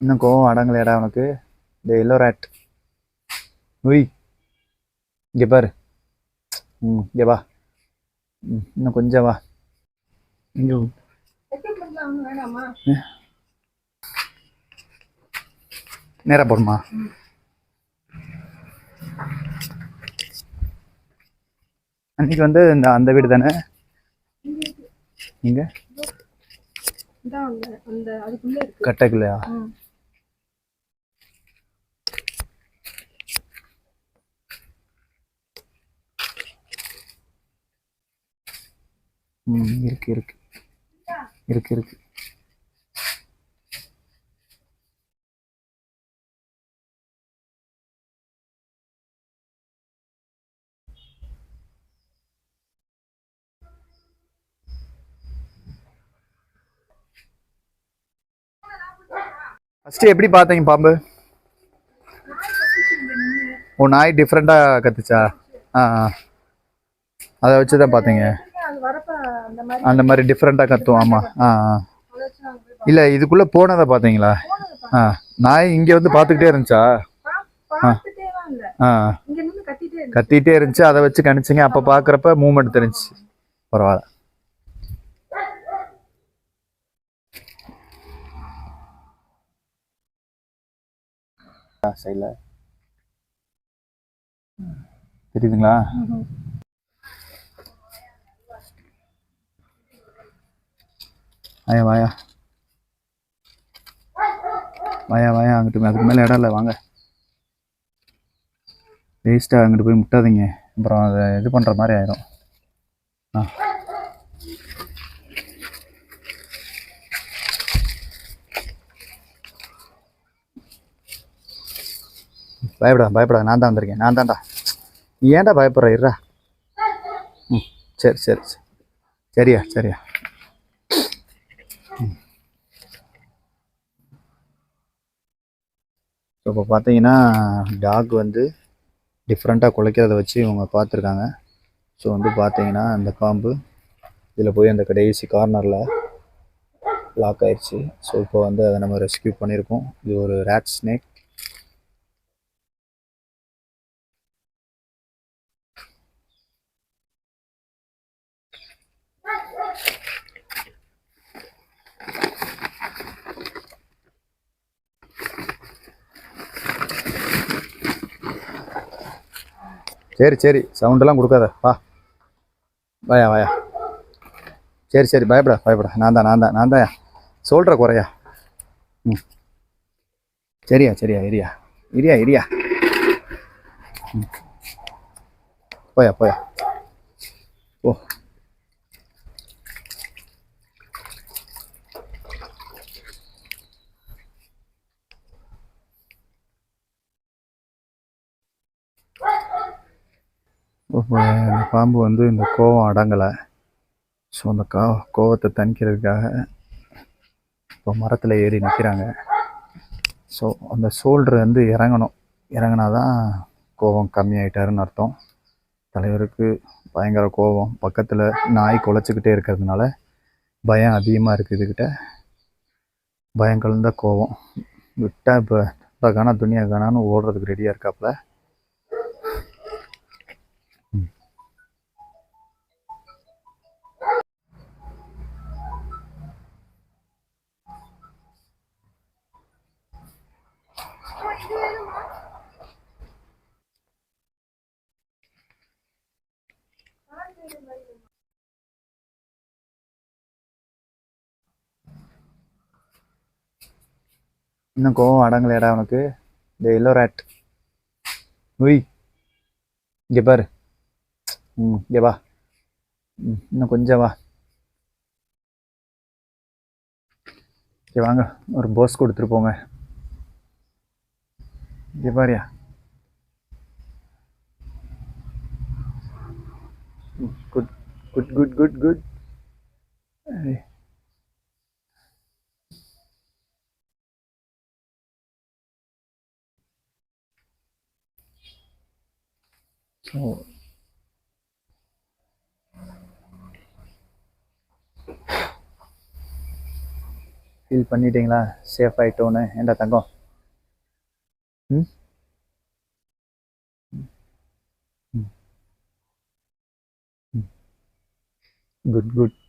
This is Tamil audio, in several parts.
இன்னும் கோவம் அடங்கலையாடா உனக்கு? இந்த எல்லோ ரேட் உய். இங்கே பாரு. ம் இங்கே வா. ம் இன்னும் கொஞ்சம் வா. இங்கே நேராக போடுமா? அன்னைக்கு வந்து இந்த அந்த வீடு தானே? இருக்கு. கட்டைக்குள்ளையா? ம். இருக்கு இருக்கு. இருக்கு இருக்கு. ஃபஸ்ட்டு எப்படி பார்த்தீங்க பாம்பு? ஓ நாய் டிஃப்ரெண்ட்டாக கத்துச்சா? ஆ ஆ. அதை வச்சு தான் பார்த்தீங்க. அந்த மாதிரி டிஃப்ரெண்ட்டாக கத்தும் ஆமாம் ஆ ஆ இல்லை இதுக்குள்ளே போனதை பார்த்தீங்களா? ஆ நாய் இங்கே வந்து பார்த்துக்கிட்டே இருந்துச்சா? ஆ. இருக்கு கத்திட்டே இருந்துச்சு. அதை வச்சு கணிச்சிங்க. அப்போ பார்க்குறப்ப மூமெண்ட் தெரிஞ்சுச்சு. பரவாயில்ல. சைடில் தெரியுதுங்களா? வாயா வாயா. வாயா வாயா அங்கிட்டு அதுக்கு மேலே இடம் இல்லை வாங்க. வேஸ்ட்டாக அங்கிட்டு போய் முட்டாதீங்க. அப்புறம் அதை இது பண்ணுற மாதிரி ஆயிரும். ஆ. பயப்படா பயப்படாத. நான் தான் வந்திருக்கேன். நான் தான்டா. ஏன்டா பயப்படுற? இருடா. ம் சரி சரி சரி. சரியா சரியா ஸோ இப்போ பார்த்தீங்கன்னா டாக் வந்து டிஃப்ரெண்ட்டாக குலைக்கிறத வச்சு இவங்க பார்த்துருக்காங்க ஸோ வந்து பார்த்தீங்கன்னா அந்த பாம்பு இதில் போய் அந்த கடைசி கார்னரில் லாக் ஆயிடுச்சு ஸோ இப்போ வந்து அதை நம்ம ரெஸ்க்யூ பண்ணியிருக்கோம் இது ஒரு ரேட் ஸ்னேக் சரி சரி. சவுண்டெல்லாம் கொடுக்காத. வா. வாயா வாயா. சரி சரி. பயப்பட பயப்பட. நான் தான் நான் தான் நான் தான் சொல்கிற குறையா. ம். சரியா சரியா இரியா. இரியா இரியா. ம். போயா போயா. ஓ இந்த பாம்பு வந்து இந்த கோவம் அடங்கலை. ஸோ அந்த கா கோவத்தை தணிக்கிறதுக்காக இப்போ மரத்தில் ஏறி நிற்கிறாங்க ஸோ அந்த சோல்டர் வந்து இறங்கணும். இறங்கினா தான் கோவம் கம்மியாயிட்டாருன்னு அர்த்தம். தலைவருக்கு பயங்கர கோவம். பக்கத்தில் நாய் குலைச்சிக்கிட்டே இருக்கிறதுனால பயம் அதிகமாக இருக்குது இதுக்கிட்ட பயம் கலந்த கோவம். விட்டால் இப்போ காணா துணியா காணான்னு ஓடுறதுக்கு ரெடியாக இருக்காப்புல இன்னும் கோவம் அடங்கலையடா உனக்கு? இந்த எல்லோ ரேட் உய். இங்கே பாரு. ம் இங்கே வா. ம் இன்னும் கொஞ்சம் வா. இங்கே வாங்க. ஒரு போஸ் கொடுத்துட்டு போங்க. இங்கே பாரியா. Good good good good good so feel பண்ணிட்டீங்களா? சேஃப் ஆயிட்டோன்னு ஏண்டா தங்கம்? ம்? குட் குட்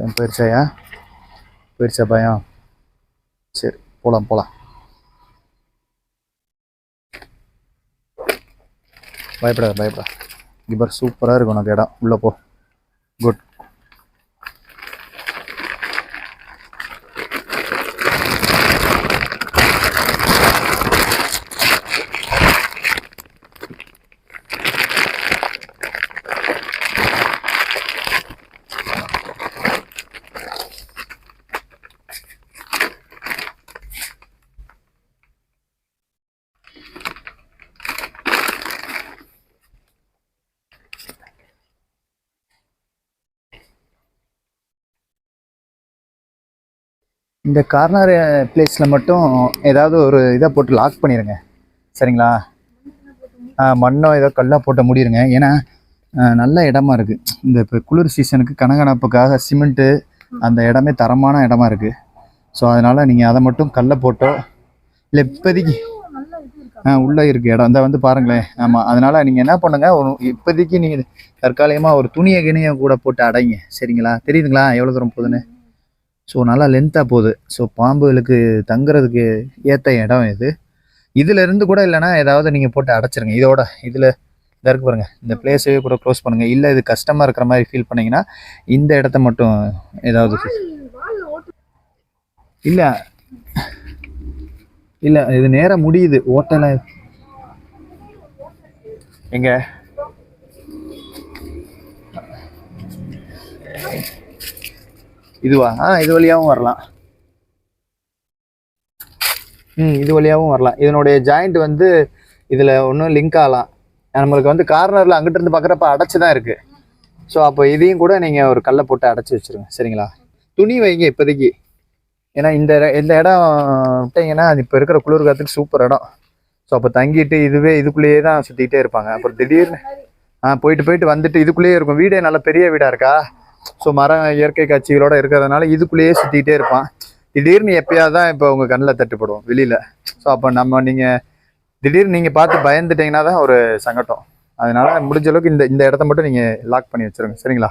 பயம் போயிடுச்சாயா போயிடுச்சா பயம்? சரி போகலாம் போகலாம் பயப்படாத பயப்படா. இப்போ சூப்பராக இருக்கும் உனக்கு இடம். உள்ளே போ குட் இந்த கார்னர் பிளேஸில் மட்டும் ஏதாவது ஒரு இதை போட்டு லாக் பண்ணிடுங்க சரிங்களா? மண்ணோ ஏதோ கல்லாக போட்ட முடியிருங்க ஏன்னா நல்ல இடமா இருக்குது இந்த இப்போ குளிர் சீசனுக்கு கனகனப்புக்காக சிமெண்ட்டு அந்த இடமே தரமான இடமா இருக்குது ஸோ அதனால் நீங்கள் அதை மட்டும் கல்லை போட்டோ இல்லை இப்போதைக்கு ஆ உள்ளே இருக்குது இடம். இந்த வந்து பாருங்களேன். ஆமாம் அதனால் நீங்கள் என்ன பண்ணுங்கள் ஒரு இப்போதைக்கு நீங்கள் தற்காலிகமாக ஒரு துணியை கிணியை கூட போட்டு அடைங்க. சரிங்களா? தெரியுதுங்களா? எவ்வளோ தூரம் போகுதுன்னு? ஸோ நல்லா லென்த்தாக போகுது. ஸோ பாம்புகளுக்கு தங்குறதுக்கு ஏற்ற இடம் இது. இதுல இருந்து கூட இல்லைன்னா ஏதாவது நீங்கள் போட்டு அடைச்சிருங்க. இதோட இதில் இதாக இருக்கு பாருங்க. இந்த பிளேஸவே கூட க்ளோஸ் பண்ணுங்க. இல்லை இது கஷ்டமாக இருக்கிற மாதிரி ஃபீல் பண்ணீங்கன்னா இந்த இடத்த மட்டும் ஏதாவது இல்லை. இல்லை இது நேராக முடியுது. ஓட்டலை எங்க? இதுவா? ஆ இது வழியாகவும் வரலாம். ம் இது வழியாகவும் வரலாம். இதனுடைய ஜாயிண்ட் வந்து இதில் ஒன்றும் லிங்க் ஆகலாம். நம்மளுக்கு வந்து கார்னரில் அங்கிட்டிருந்து பார்க்குறப்ப அடைச்சி தான் இருக்குது ஸோ அப்போ இதையும் கூட நீங்கள் ஒரு கல்லை போட்டு அடைச்சி வச்சிருங்க. சரிங்களா? துணி வைங்க இப்போதைக்கு. ஏன்னா இந்த இந்த இடம் விட்டீங்கன்னா அது இப்போ இருக்கிற குளிர்காலத்துக்கு சூப்பர் இடம். ஸோ அப்போ தங்கிட்டு இதுவே இதுக்குள்ளேயே தான் சுற்றிக்கிட்டே இருப்பாங்க. அப்புறம் திடீர்னு ஆ போயிட்டு போயிட்டு வந்துட்டு இதுக்குள்ளேயே இருக்கும். வீடே நல்ல பெரிய வீடாக இருக்கா? ஸோ மரம் இயற்கை காட்சிகளோட இருக்கிறதுனால இதுக்குள்ளேயே சுற்றிக்கிட்டே இருப்பான். திடீர்னு எப்பயாவது தான் இப்போ உங்கள் கண்ணில் தட்டுப்படும் வெளியில். ஸோ அப்போ நம்ம நீங்கள் திடீர்னு நீங்கள் பார்த்து பயந்துட்டீங்கன்னா தான் ஒரு சங்கடம். அதனால முடிஞ்ச அளவுக்கு இந்த இந்த இடத்த மட்டும் நீங்கள் லாக் பண்ணி வச்சுருங்க. சரிங்களா?